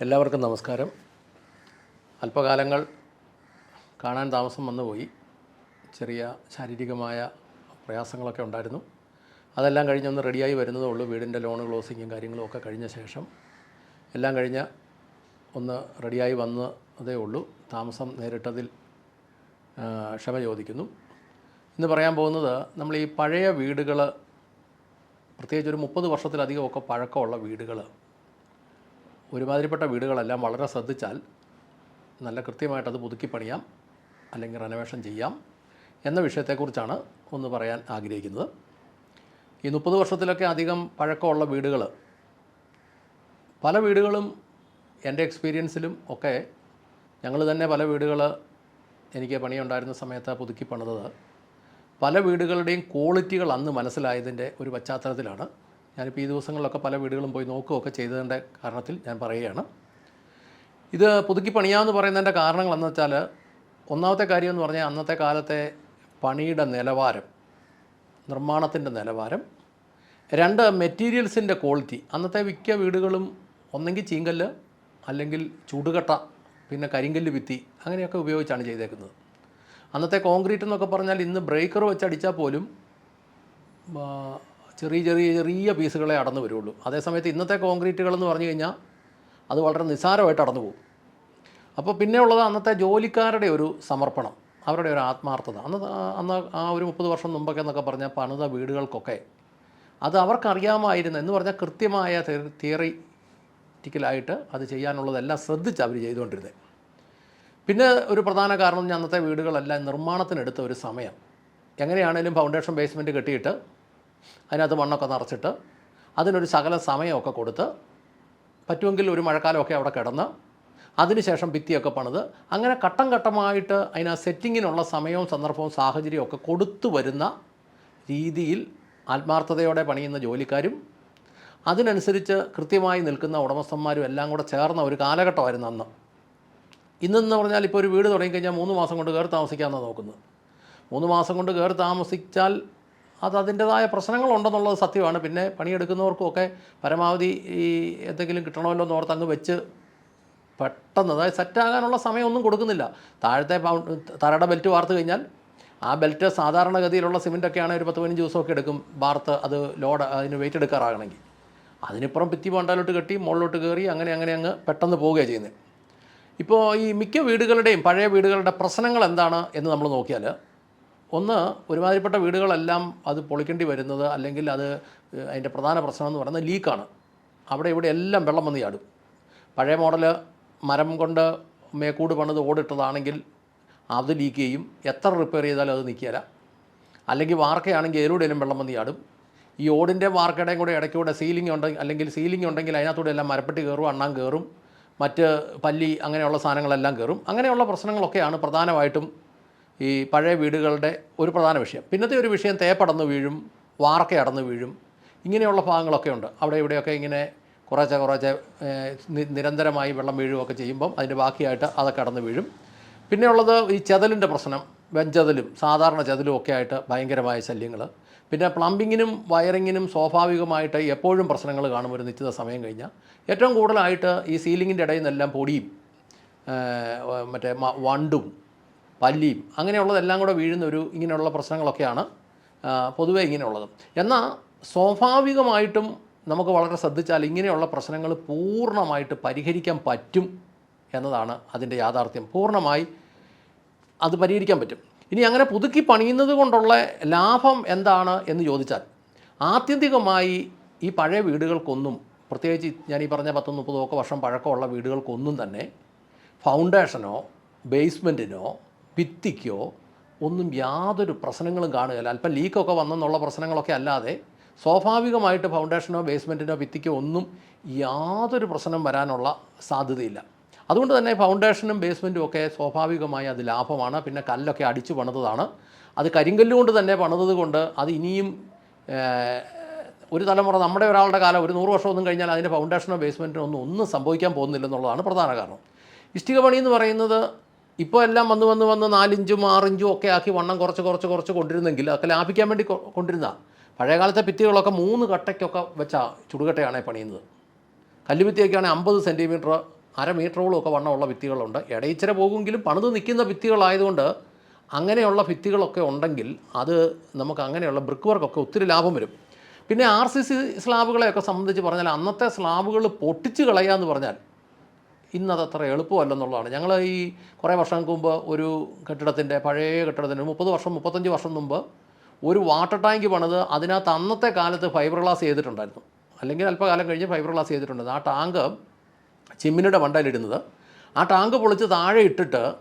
എല്ലാവർക്കും നമസ്കാരം. അല്പകാലങ്ങൾ കാണാൻ താമസം വന്നുപോയി. ചെറിയ ശാരീരികമായ പ്രയാസങ്ങളൊക്കെ ഉണ്ടായിരുന്നു. അതെല്ലാം കഴിഞ്ഞൊന്ന് റെഡിയായി വരുന്നതേ ഉള്ളൂ. വീടിന്റെ ലോൺ ക്ലോസിങ്ങും കാര്യങ്ങളും ഒക്കെ കഴിഞ്ഞ ശേഷം. എല്ലാം കഴിഞ്ഞ് ഒന്ന് റെഡിയായി വന്നതേ ഉള്ളൂ. താമസം നേരിട്ടതിൽ ക്ഷമ ചോദിക്കുന്നു. ഇന്ന് പറയാൻ പോകുന്നത് നമ്മൾ ഈ പഴയ വീടുകൾ പ്രത്യേകിച്ച് ഒരു മുപ്പത് വർഷത്തിലധികമൊക്കെ പഴക്കമുള്ള വീടുകൾ ഒരുമാതിരിപ്പെട്ട വീടുകളെല്ലാം വളരെ ശ്രദ്ധിച്ചാൽ നല്ല കൃത്യമായിട്ട് അത് പുതുക്കി പണിയാം അല്ലെങ്കിൽ റെനോവേഷൻ ചെയ്യാം എന്ന വിഷയത്തെക്കുറിച്ചാണ് ഒന്ന് പറയാൻ ആഗ്രഹിക്കുന്നത്. ഈ മുപ്പത് വർഷത്തിലൊക്കെ അധികം പഴക്കമുള്ള വീടുകൾ പല വീടുകളും എന്റെ എക്സ്പീരിയൻസിലും ഒക്കെ ഞങ്ങൾ തന്നെ പല വീടുകൾ എനിക്ക് പണിയുണ്ടായിരുന്ന സമയത്ത് പുതുക്കി പണിതത് പല വീടുകളുടെയും ക്വാളിറ്റികൾ അന്ന് മനസ്സിലായതിന്റെ ഒരു പശ്ചാത്തലത്തിലാണ് ഞാനിപ്പോൾ ഈ ദിവസങ്ങളിലൊക്കെ പല വീടുകളും പോയി നോക്കുകയൊക്കെ ചെയ്തതിന്റെ കാരണത്തിൽ ഞാൻ പറയുകയാണ്. ഇത് പുതുക്കി പണിയാമെന്ന് പറയുന്നതിന്റെ കാരണങ്ങൾ എന്ന് വെച്ചാൽ ഒന്നാമത്തെ കാര്യം എന്ന് പറഞ്ഞാൽ അന്നത്തെ കാലത്തെ പണിയുടെ നിലവാരം നിർമ്മാണത്തിന്റെ നിലവാരം രണ്ട് മെറ്റീരിയൽസിന്റെ ക്വാളിറ്റി. അന്നത്തെ മിക്ക വീടുകളും ഒന്നെങ്കിൽ ചീങ്കല്ല് അല്ലെങ്കിൽ ചൂടുകട്ട പിന്നെ കരിങ്കല്ല് ഭിത്തി അങ്ങനെയൊക്കെ ഉപയോഗിച്ചാണ് ചെയ്തേക്കുന്നത്. അന്നത്തെ കോൺക്രീറ്റ് എന്നൊക്കെ പറഞ്ഞാൽ ഇന്ന് ബ്രേക്കർ വെച്ചടിച്ചാൽ പോലും ചെറിയ ചെറിയ ചെറിയ പീസുകളെ അടന്നു വരുള്ളൂ. അതേസമയത്ത് ഇന്നത്തെ കോൺക്രീറ്റുകൾ എന്ന് പറഞ്ഞു കഴിഞ്ഞാൽ അത് വളരെ നിസ്സാരമായിട്ട് അടന്നു പോകും. അപ്പോൾ പിന്നെ ഉള്ളത് അന്നത്തെ ജോലിക്കാരുടെ ഒരു സമർപ്പണം അവരുടെ ഒരു ആത്മാർത്ഥത. അന്ന് അന്ന് ആ ഒരു മുപ്പത് വർഷം മുമ്പൊക്കെ എന്നൊക്കെ പറഞ്ഞാൽ പണിത വീടുകൾക്കൊക്കെ അത് അവർക്കറിയാമായിരുന്നു. എന്ന് പറഞ്ഞാൽ കൃത്യമായ തിയറിറ്റിക്കലായിട്ട് അത് ചെയ്യാനുള്ളതെല്ലാം ശ്രദ്ധിച്ച് അവർ ചെയ്തുകൊണ്ടിരുന്നത്. പിന്നെ ഒരു പ്രധാന കാരണം അന്നത്തെ വീടുകളെല്ലാം നിർമ്മാണത്തിനെടുത്ത ഒരു സമയം. എങ്ങനെയാണേലും ഫൗണ്ടേഷൻ ബേസ്മെന്റ് കെട്ടിയിട്ട് അതിനകത്ത് മണ്ണൊക്കെ നിറച്ചിട്ട് അതിനൊരു ശകല സമയമൊക്കെ കൊടുത്ത് പറ്റുമെങ്കിൽ ഒരു മഴക്കാലമൊക്കെ അവിടെ കിടന്ന് അതിനുശേഷം ഭിത്തിയൊക്കെ പണിത് അങ്ങനെ ഘട്ടം ഘട്ടമായിട്ട് അതിന് സെറ്റിങ്ങിനുള്ള സമയവും സന്ദർഭവും സാഹചര്യവും ഒക്കെ കൊടുത്തു വരുന്ന രീതിയിൽ ആത്മാർത്ഥതയോടെ പണിയുന്ന ജോലിക്കാരും അതിനനുസരിച്ച് കൃത്യമായി നിൽക്കുന്ന ഉടമസ്ഥന്മാരും എല്ലാം കൂടെ ചേർന്ന ഒരു കാലഘട്ടമായിരുന്നു അന്ന്. ഇന്നെന്ന് പറഞ്ഞാൽ ഇപ്പോൾ ഒരു വീട് തുടങ്ങിക്കഴിഞ്ഞാൽ മൂന്ന് മാസം കൊണ്ട് കയറി താമസിക്കാമെന്നാണ് നോക്കുന്നത്. മൂന്ന് മാസം കൊണ്ട് കയറി താമസിച്ചാൽ അത് അതിന്റെതായ പ്രശ്നങ്ങളുണ്ടെന്നുള്ളത് സത്യമാണ്. പിന്നെ പണിയെടുക്കുന്നവർക്കുമൊക്കെ പരമാവധി ഈ എന്തെങ്കിലും കിട്ടണമല്ലോ എന്ന് ഓർത്ത് അങ്ങ് വെച്ച് പെട്ടെന്ന് അതായത് സെറ്റാകാനുള്ള സമയമൊന്നും കൊടുക്കുന്നില്ല. താഴത്തെ തറയുടെ ബെൽറ്റ് വാർത്ത് കഴിഞ്ഞാൽ ആ ബെൽറ്റ് സാധാരണഗതിയിലുള്ള സിമെന്റൊക്കെ ആണെങ്കിൽ ഒരു പത്ത് പതിനഞ്ച് ദിവസമൊക്കെ എടുക്കും വാർത്ത് അത് ലോഡ് അതിന് വെയിറ്റ് എടുക്കാറാകണമെങ്കിൽ. അതിനിപ്പുറം ഭിത്തി പണ്ടാലോട്ട് കെട്ടി മുകളിലോട്ട് കയറി അങ്ങനെ അങ്ങനെ അങ്ങ് പെട്ടെന്ന് പോവുകയാണ് ചെയ്യുന്നത്. ഇപ്പോൾ ഈ മിക്ക വീടുകളുടെയും പഴയ വീടുകളുടെ പ്രശ്നങ്ങൾ എന്താണ് എന്ന് നമ്മൾ നോക്കിയാൽ ഒന്ന് ഒരുമാതിരിപ്പെട്ട വീടുകളെല്ലാം അത് പൊളിക്കേണ്ടി വരുന്നത് അല്ലെങ്കിൽ അത് അതിന്റെ പ്രധാന പ്രശ്നം എന്ന് പറയുന്നത് ലീക്കാണ്. അവിടെ ഇവിടെ എല്ലാം വെള്ളം വന്ന് ചാടും. പഴയ മോഡൽ മരം കൊണ്ട് മേക്കൂട് പണിത് ഓടിട്ടതാണെങ്കിൽ അത് ലീക്ക് ചെയ്യും. എത്ര റിപ്പയർ ചെയ്താലും അത് നിൽക്കില്ല അല്ലെങ്കിൽ വാർക്കയാണെങ്കിൽ ഏലൂടെയും വെള്ളം വന്ന് ചാടും. ഈ ഓടിന്റെ വാർക്കയുടെയും കൂടെ ഇടയ്ക്കൂടെ സീലിംഗ് ഉണ്ടെങ്കിൽ അല്ലെങ്കിൽ സീലിംഗ് ഉണ്ടെങ്കിൽ അതിനകത്തൂടെ എല്ലാം മരപ്പെട്ടി കയറും അണ്ണാൻ കയറും മറ്റ് പല്ലി അങ്ങനെയുള്ള സാധനങ്ങളെല്ലാം കയറും. അങ്ങനെയുള്ള പ്രശ്നങ്ങളൊക്കെയാണ് പ്രധാനമായിട്ടും ഈ പഴയ വീടുകളുടെ ഒരു പ്രധാന വിഷയം. പിന്നത്തെ ഒരു വിഷയം തേപ്പടന്ന് വീഴും വാർക്ക അടന്ന് വീഴും. ഇങ്ങനെയുള്ള ഭാഗങ്ങളൊക്കെ ഉണ്ട്. അവിടെ ഇവിടെയൊക്കെ ഇങ്ങനെ കുറേശ്ശെ കുറേശ്ശെ നിരന്തരമായി വെള്ളം വീഴുകയൊക്കെ ചെയ്യുമ്പം അതിന്റെ ബാക്കിയായിട്ട് അതൊക്കെ അടന്ന് വീഴും. പിന്നെയുള്ളത് ഈ ചതലിന്റെ പ്രശ്നം. വെഞ്ചതലും സാധാരണ ചതലും ഒക്കെ ആയിട്ട് ഭയങ്കരമായ ശല്യങ്ങൾ. പിന്നെ പ്ലംബിങ്ങിനും വയറിങ്ങിനും സ്വാഭാവികമായിട്ട് എപ്പോഴും പ്രശ്നങ്ങൾ കാണും ഒരു നിശ്ചിത സമയം കഴിഞ്ഞാൽ. ഏറ്റവും കൂടുതലായിട്ട് ഈ സീലിങ്ങിന്റെ ഇടയിൽ നിന്നെല്ലാം പൊടിയും മറ്റേ വണ്ടും പല്ലിയും അങ്ങനെയുള്ളതെല്ലാം കൂടെ വീഴുന്ന ഒരു ഇങ്ങനെയുള്ള പ്രശ്നങ്ങളൊക്കെയാണ് പൊതുവേ ഇങ്ങനെയുള്ളത്. എന്നാൽ സ്വാഭാവികമായിട്ടും നമുക്ക് വളരെ ശ്രദ്ധിച്ചാൽ ഇങ്ങനെയുള്ള പ്രശ്നങ്ങൾ പൂർണമായിട്ട് പരിഹരിക്കാൻ പറ്റും എന്നതാണ് അതിന്റെ യാഥാർത്ഥ്യം. പൂർണമായി അത് പരിഹരിക്കാൻ പറ്റും. ഇനി അങ്ങനെ പുതുക്കി പണിയുന്നത് കൊണ്ടുള്ള ലാഭം എന്താണ് എന്ന് ചോദിച്ചാൽ ആത്യന്തികമായി ഈ പഴയ വീടുകൾക്കൊന്നും പ്രത്യേകിച്ച് ഞാൻ ഈ പറഞ്ഞ പത്ത് മുപ്പതോ ഒക്കെ വർഷം പഴക്കമുള്ള വീടുകൾക്കൊന്നും തന്നെ ഫൗണ്ടേഷനോ ബേസ്മെന്റിനോ ഭിത്തിക്കോ ഒന്നും യാതൊരു പ്രശ്നങ്ങളും കാണുകയില്ല. അല്പം ലീക്കൊക്കെ വന്നെന്നുള്ള പ്രശ്നങ്ങളൊക്കെ അല്ലാതെ സ്വാഭാവികമായിട്ട് ഫൗണ്ടേഷനോ ബേസ്മെന്റിനോ ഭിത്തിക്കോ ഒന്നും യാതൊരു പ്രശ്നം വരാനുള്ള സാധ്യതയില്ല. അതുകൊണ്ട് തന്നെ ഫൗണ്ടേഷനും ബേസ്മെന്റും ഒക്കെ സ്വാഭാവികമായി അത് ലാഭമാണ്. പിന്നെ കല്ലൊക്കെ അടിച്ചു പണിതതാണ്. അത് കരിങ്കല്ലുകൊണ്ട് തന്നെ പണിതത് കൊണ്ട് അത് ഇനിയും ഒരു തലമുറ നമ്മുടെ ഒരാളുടെ കാലം ഒരു നൂറ് വർഷമൊന്നും കഴിഞ്ഞാൽ അതിന്റെ ഫൗണ്ടേഷനോ ബേസ്മെന്റിനോ ഒന്നും ഒന്നും സംഭവിക്കാൻ പോകുന്നില്ലെന്നുള്ളതാണ് പ്രധാന കാരണം. ഇഷ്ടിക പണി എന്ന് പറയുന്നത് ഇപ്പോൾ എല്ലാം വന്ന് വന്ന് വന്ന് നാലിഞ്ചും ആറിഞ്ചും ഒക്കെ ആക്കി വണ്ണം കുറച്ച് കുറച്ച് കുറച്ച് കൊണ്ടിരുന്നെങ്കിൽ അതൊക്കെ ലാഭിക്കാൻ വേണ്ടി കൊണ്ടിരുന്ന. പഴയകാലത്തെ ഭിത്തികളൊക്കെ മൂന്ന് കട്ടയ്ക്കൊക്കെ വെച്ചാൽ ചുടുകട്ടയാണ് പണിയുന്നത്. കല്ലുഭിത്തിയൊക്കെയാണെങ്കിൽ അമ്പത് സെന്റിമീറ്റർ അര മീറ്ററോളം ഒക്കെ വണ്ണമുള്ള ഭിത്തികളുണ്ട്. ഇടയിച്ചിര പോകുമെങ്കിലും പണിത് നിൽക്കുന്ന ഭിത്തികളായതുകൊണ്ട് അങ്ങനെയുള്ള ഭിത്തികളൊക്കെ ഉണ്ടെങ്കിൽ അത് നമുക്ക് അങ്ങനെയുള്ള ബ്രിക്ക് വർക്കൊക്കെ ഒത്തിരി ലാഭം വരും. പിന്നെ ആർ സി സി സ്ലാബുകളെയൊക്കെ സംബന്ധിച്ച് പറഞ്ഞാൽ അന്നത്തെ സ്ലാബുകൾ പൊട്ടിച്ച് കളയുക എന്ന് പറഞ്ഞാൽ ഇന്നത് അത്ര എളുപ്പമല്ലെന്നുള്ളതാണ്. ഞങ്ങൾ ഈ കുറേ വർഷങ്ങൾക്ക് മുമ്പ് ഒരു കെട്ടിടത്തിന്റെ പഴയ കെട്ടിടത്തിന് മുപ്പത് വർഷം മുപ്പത്തഞ്ച് വർഷം മുമ്പ് ഒരു വാട്ടർ ടാങ്ക് പണിത് അതിനകത്ത് അന്നത്തെ കാലത്ത് ഫൈബർ ഗ്ലാസ് ചെയ്തിട്ടുണ്ടായിരുന്നു. അല്ലെങ്കിൽ അല്പകാലം കഴിഞ്ഞ് ഫൈബർ ഗ്ലാസ് ചെയ്തിട്ടുണ്ടായിരുന്നു. ആ ടാങ്ക് ചിമ്മിനിയുടെ മണ്ടയിലിടുന്നത്. ആ ടാങ്ക് പൊളിച്ച് താഴെ ഇട്ടിട്ട്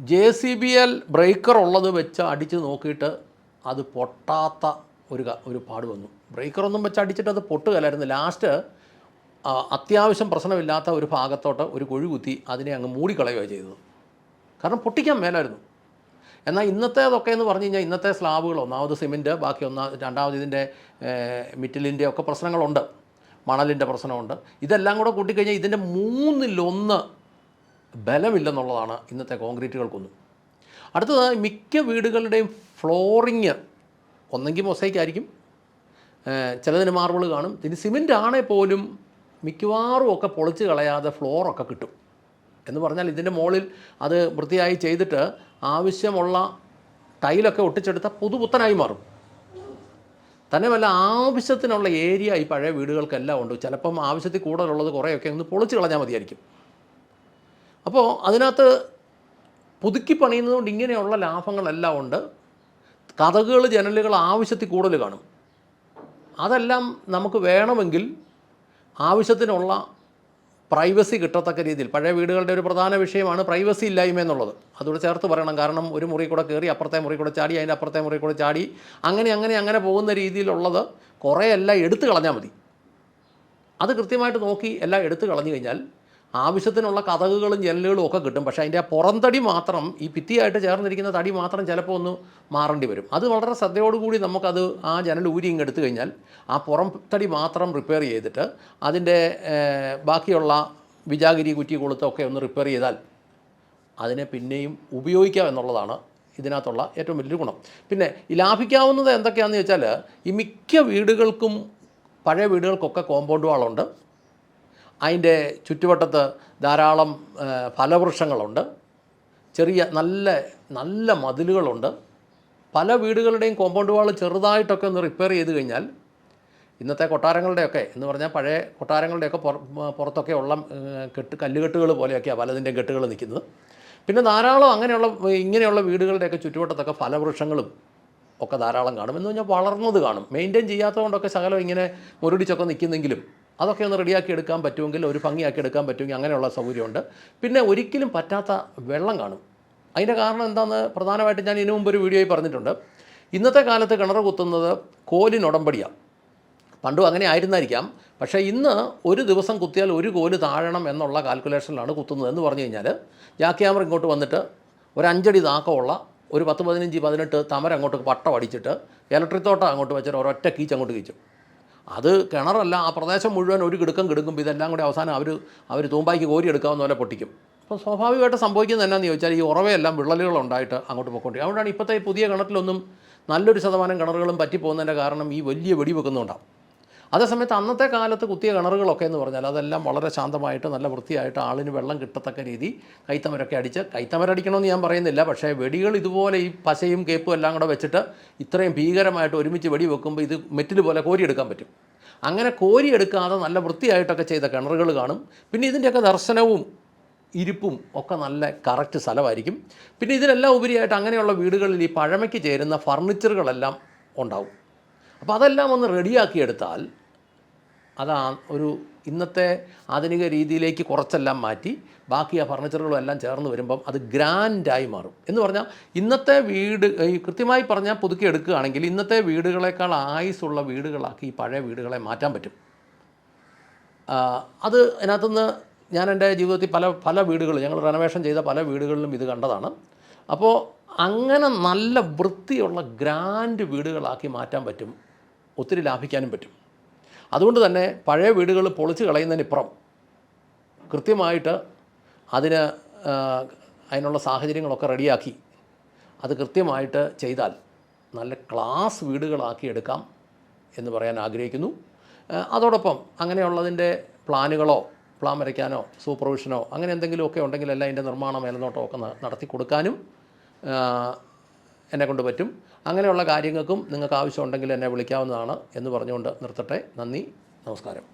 J C B L breaker ഉള്ളത് വെച്ച് അടിച്ച് നോക്കിയിട്ട് അത് പൊട്ടാത്ത ഒരു ഒരു പാട് വന്നു. ബ്രേക്കറൊന്നും വെച്ച് അടിച്ചിട്ട് അത് പൊട്ടുകയല്ലായിരുന്നു. ലാസ്റ്റ് അത്യാവശ്യം പ്രശ്നമില്ലാത്ത ഒരു ഭാഗത്തോട്ട് ഒരു കുഴി കുത്തി അതിനെ അങ്ങ് മൂടിക്കളയുകയാണ് ചെയ്തത്. കാരണം പൊട്ടിക്കാൻ മേലായിരുന്നു. എന്നാൽ ഇന്നത്തേതൊക്കെ എന്ന് പറഞ്ഞു കഴിഞ്ഞാൽ ഇന്നത്തെ സ്ലാബുകൾ ഒന്നാമത് സിമെന്റ് ബാക്കി ഒന്നാ രണ്ടാമത് ഇതിന്റെ മിറ്റിലിന്റെ ഒക്കെ പ്രശ്നങ്ങളുണ്ട്. മണലിന്റെ പ്രശ്നമുണ്ട്. ഇതെല്ലാം കൂടെ കൂട്ടിക്കഴിഞ്ഞാൽ ഇതിന്റെ മൂന്നിലൊന്ന് ബലമില്ലെന്നുള്ളതാണ് ഇന്നത്തെ കോൺക്രീറ്റുകൾക്കൊന്നും. അടുത്തത് മിക്ക വീടുകളുടെയും ഫ്ലോറിങ് ഒന്നെങ്കിൽ മൊസൈക്കായിരിക്കും ചിലതിന് മാർബിൾ കാണും. ഇതിന് സിമെന്റ് ആണെങ്കിൽ പോലും മിക്കവാറും ഒക്കെ പൊളിച്ച് കളയാതെ ഫ്ലോറൊക്കെ കിട്ടും. എന്ന് പറഞ്ഞാൽ ഇതിന്റെ മുകളിൽ അത് വൃത്തിയായി ചെയ്തിട്ട് ആവശ്യമുള്ള ടൈലൊക്കെ ഒട്ടിച്ചെടുത്താൽ പുതുപുത്തനായി മാറും. തന്നെ വല്ല ആവശ്യത്തിനുള്ള ഏരിയ ഈ പഴയ വീടുകൾക്കെല്ലാം ഉണ്ട്. ചിലപ്പം ആവശ്യത്തിൽ കൂടുതലുള്ളത് കുറേയൊക്കെ ഒന്ന് പൊളിച്ച് കളഞ്ഞാൽ മതിയായിരിക്കും. അപ്പോൾ അതിനകത്ത് പുതുക്കി പണിയുന്നതുകൊണ്ട് ഇങ്ങനെയുള്ള ലാഭങ്ങളെല്ലാം ഉണ്ട്. കഥകൾ ജനലുകൾ ആവശ്യത്തിൽ കൂടുതൽ കാണും. അതെല്ലാം നമുക്ക് വേണമെങ്കിൽ ആവശ്യത്തിനുള്ള പ്രൈവസി കിട്ടത്തക്ക രീതിയിൽ പഴയ വീടുകളുടെ ഒരു പ്രധാന വിഷയമാണ് പ്രൈവസി ഇല്ലായ്മ എന്നുള്ളത്. അതുകൂടെ ചേർത്ത് പറയണം. കാരണം ഒരു മുറി കൂടെ കയറി അപ്പുറത്തെ മുറി കൂടെ ചാടി അതിന്റെ അപ്പുറത്തെ മുറി കൂടെ ചാടി അങ്ങനെ അങ്ങനെ അങ്ങനെ പോകുന്ന രീതിയിലുള്ളത് കുറേ എല്ലാം എടുത്തു കളഞ്ഞാൽ മതി. അത് കൃത്യമായിട്ട് നോക്കി എല്ലാം എടുത്തു കളഞ്ഞു കഴിഞ്ഞാൽ ആവശ്യത്തിനുള്ള കഥകുകളും ജനലുകളും ഒക്കെ കിട്ടും. പക്ഷേ അതിന്റെ ആ പുറംതടി മാത്രം ഈ ഭിത്തിയായിട്ട് ചേർന്നിരിക്കുന്ന തടി മാത്രം ചിലപ്പോൾ ഒന്ന് മാറേണ്ടി വരും. അത് വളരെ ശ്രദ്ധയോടുകൂടി നമുക്കത് ആ ജനൽ ഊരി ഇങ്ങ് എടുത്തു കഴിഞ്ഞാൽ ആ പുറം തടി മാത്രം റിപ്പയർ ചെയ്തിട്ട് അതിന്റെ ബാക്കിയുള്ള വിജാഗിരി കുറ്റി കൊളുത്തൊക്കെ ഒന്ന് റിപ്പയർ ചെയ്താൽ അതിനെ പിന്നെയും ഉപയോഗിക്കാം എന്നുള്ളതാണ് ഇതിനകത്തുള്ള ഏറ്റവും വലിയൊരു ഗുണം. പിന്നെ ഈ ലാഭിക്കാവുന്നത് എന്തൊക്കെയാണെന്ന് വെച്ചാൽ ഈ മിക്ക വീടുകൾക്കും പഴയ വീടുകൾക്കൊക്കെ കോമ്പൗണ്ട് വാളുണ്ട്. അതിന്റെ ചുറ്റുവട്ടത്ത് ധാരാളം ഫലവൃക്ഷങ്ങളുണ്ട്. ചെറിയ നല്ല നല്ല മതിലുകളുണ്ട്. പല വീടുകളുടെയും കോമ്പൗണ്ട് വാൾ ചെറുതായിട്ടൊക്കെ ഒന്ന് റിപ്പയർ ചെയ്ത് കഴിഞ്ഞാൽ ഇന്നത്തെ കൊട്ടാരങ്ങളുടെയൊക്കെ എന്ന് പറഞ്ഞാൽ പഴയ കൊട്ടാരങ്ങളുടെയൊക്കെ പുറ പുറത്തൊക്കെ ഉള്ള കെട്ട് കല്ലുകെട്ടുകൾ പോലെയൊക്കെയാണ് പലതിന്റെയും കെട്ടുകൾ നിൽക്കുന്നത്. പിന്നെ ധാരാളം അങ്ങനെയുള്ള ഇങ്ങനെയുള്ള വീടുകളുടെയൊക്കെ ചുറ്റുവട്ടത്തൊക്കെ ഫലവൃക്ഷങ്ങളും ഒക്കെ ധാരാളം കാണും. എന്ന് പറഞ്ഞാൽ വളർന്നത് കാണും. മെയിന്റെയിൻ ചെയ്യാത്തതുകൊണ്ടൊക്കെ ശകലം ഇങ്ങനെ മുരടിച്ചൊക്കെ നിൽക്കുന്നെങ്കിലും അതൊക്കെ ഒന്ന് റെഡിയാക്കി എടുക്കാൻ പറ്റുമെങ്കിൽ ഒരു ഭംഗിയാക്കി എടുക്കാൻ പറ്റുമെങ്കിൽ അങ്ങനെയുള്ള സൗകര്യമുണ്ട്. പിന്നെ ഒരിക്കലും പറ്റാത്ത വെള്ളം കാണും. അതിന്റെ കാരണം എന്താണെന്ന് പ്രധാനമായിട്ട് ഞാൻ ഇതിനു മുമ്പ് ഒരു വീഡിയോയിൽ പറഞ്ഞിട്ടുണ്ട്. ഇന്നത്തെ കാലത്ത് കിണർ കുത്തുന്നത് കോലിനുടമ്പടിയാണ് പണ്ടും അങ്ങനെ ആയിരുന്നായിരിക്കാം. പക്ഷേ ഇന്ന് ഒരു ദിവസം കുത്തിയാൽ ഒരു കോൽ താഴണം എന്നുള്ള കാൽക്കുലേഷനിലാണ് കുത്തുന്നത് എന്ന് പറഞ്ഞു കഴിഞ്ഞാൽ ജാക്ക് ക്യാമറ ഇങ്ങോട്ട് വന്നിട്ട് ഒരു അഞ്ചടി താക്കമുള്ള ഒരു പത്ത് പതിനഞ്ച് പതിനെട്ട് തമര അങ്ങോട്ട് പട്ടം അടിച്ചിട്ട് ഇലക്ട്രിക് തോട്ടം അങ്ങോട്ട് വെച്ചിട്ട് ഒരൊറ്റ കീച്ച് അങ്ങോട്ട് കീച്ചും. അത് കിണറല്ല ആ പ്രദേശം മുഴുവൻ ഒരു കിടുക്കം കിടുക്കുമ്പോൾ ഇതെല്ലാം കൂടി അവസാനം അവർ അവർ തൂമ്പായ്ക്ക് കോരി എടുക്കാവുന്ന പോലെ പൊട്ടിക്കും. അപ്പോൾ സ്വാഭാവികമായിട്ട് സംഭവിക്കുന്നത് എന്നാന്ന് ചോദിച്ചാൽ ഈ ഉറവയെല്ലാം വിള്ളലുകളുണ്ടായിട്ട് അങ്ങോട്ട് പോയിക്കൊണ്ടിരിക്കും അതുകൊണ്ടാണ് ഇപ്പോഴത്തെ പുതിയ കിണറ്റിലൊന്നും നല്ലൊരു ശതമാനം കിണറുകളും പറ്റിപ്പോകുന്നതിന്റെ കാരണം ഈ വലിയ വെടി വെക്കുന്നുണ്ടാവും അതേസമയത്ത് അന്നത്തെ കാലത്ത് കുത്തിയ കിണറുകളൊക്കെ എന്ന് പറഞ്ഞാൽ അതെല്ലാം വളരെ ശാന്തമായിട്ട് നല്ല വൃത്തിയായിട്ട് ആളിന് വെള്ളം കിട്ടത്തക്ക രീതി കൈത്തമരൊക്കെ അടിച്ച് കൈത്തമരടിക്കണമെന്ന് ഞാൻ പറയുന്നില്ല. പക്ഷേ വെടികൾ ഇതുപോലെ ഈ പശയും കേപ്പും എല്ലാം കൂടെ വെച്ചിട്ട് ഇത്രയും ഭീകരമായിട്ട് ഒരുമിച്ച് വെടി വെക്കുമ്പോൾ ഇത് മെറ്റിൽ പോലെ കോരിയെടുക്കാൻ പറ്റും. അങ്ങനെ കോരിയെടുക്കാതെ നല്ല വൃത്തിയായിട്ടൊക്കെ ചെയ്ത കിണറുകൾ കാണും. പിന്നെ ഇതിന്റെയൊക്കെ ദർശനവും ഇരിപ്പും ഒക്കെ നല്ല കറക്റ്റ് സ്ഥലമായിരിക്കും. പിന്നെ ഇതിനെല്ലാം ഉപരിയായിട്ട് അങ്ങനെയുള്ള വീടുകളിൽ ഈ പഴമയ്ക്ക് ചേരുന്ന ഫർണിച്ചറുകളെല്ലാം ഉണ്ടാവും. അപ്പോൾ അതെല്ലാം ഒന്ന് റെഡിയാക്കിയെടുത്താൽ അതാ ഒരു ഇന്നത്തെ ആധുനിക രീതിയിലേക്ക് കുറച്ചെല്ലാം മാറ്റി ബാക്കി ആ ഫർണിച്ചറുകളും എല്ലാം ചേർന്ന് വരുമ്പം അത് ഗ്രാൻഡായി മാറും. എന്ന് പറഞ്ഞാൽ ഇന്നത്തെ വീട് ഈ കൃത്യമായി പറഞ്ഞാൽ പുതുക്കി എടുക്കുകയാണെങ്കിൽ ഇന്നത്തെ വീടുകളെക്കാൾ ആയുസുള്ള വീടുകളാക്കി ഈ പഴയ വീടുകളെ മാറ്റാൻ പറ്റും. അത് അതിനകത്തുനിന്ന് ഞാൻ എന്റെ ജീവിതത്തിൽ പല പല വീടുകൾ ഞങ്ങൾ റെനോവേഷൻ ചെയ്ത പല വീടുകളിലും ഇത് കണ്ടതാണ്. അപ്പോൾ അങ്ങനെ നല്ല വൃത്തിയുള്ള ഗ്രാൻഡ് വീടുകളാക്കി മാറ്റാൻ പറ്റും ഒത്തിരി ലാഭിക്കാനും പറ്റും. അതുകൊണ്ട് തന്നെ പഴയ വീടുകൾ പൊളിച്ച് കളയുന്നതിനിപ്പുറം കൃത്യമായിട്ട് അതിന് അതിനുള്ള സാഹചര്യങ്ങളൊക്കെ റെഡിയാക്കി. അത് കൃത്യമായിട്ട് ചെയ്താൽ നല്ല ക്ലാസ് വീടുകളാക്കി എടുക്കാം എന്ന് പറയാൻ ആഗ്രഹിക്കുന്നു. അതോടൊപ്പം അങ്ങനെയുള്ളതിന്റെ പ്ലാനുകളോ പ്ലാൻ വരയ്ക്കാനോ സൂപ്പർവിഷനോ അങ്ങനെ എന്തെങ്കിലുമൊക്കെ ഉണ്ടെങ്കിൽ എല്ലാം അതിന്റെ നിർമ്മാണ മേൽനോട്ടമൊക്കെ നടത്തി കൊടുക്കാനും എന്നെ കൊണ്ട് പറ്റും. അങ്ങനെയുള്ള കാര്യങ്ങൾക്കും നിങ്ങൾക്ക് ആവശ്യമുണ്ടെങ്കിൽ എന്നെ വിളിക്കാവുന്നതാണ് എന്ന് പറഞ്ഞുകൊണ്ട് നിർത്തട്ടെ. നന്ദി. നമസ്കാരം.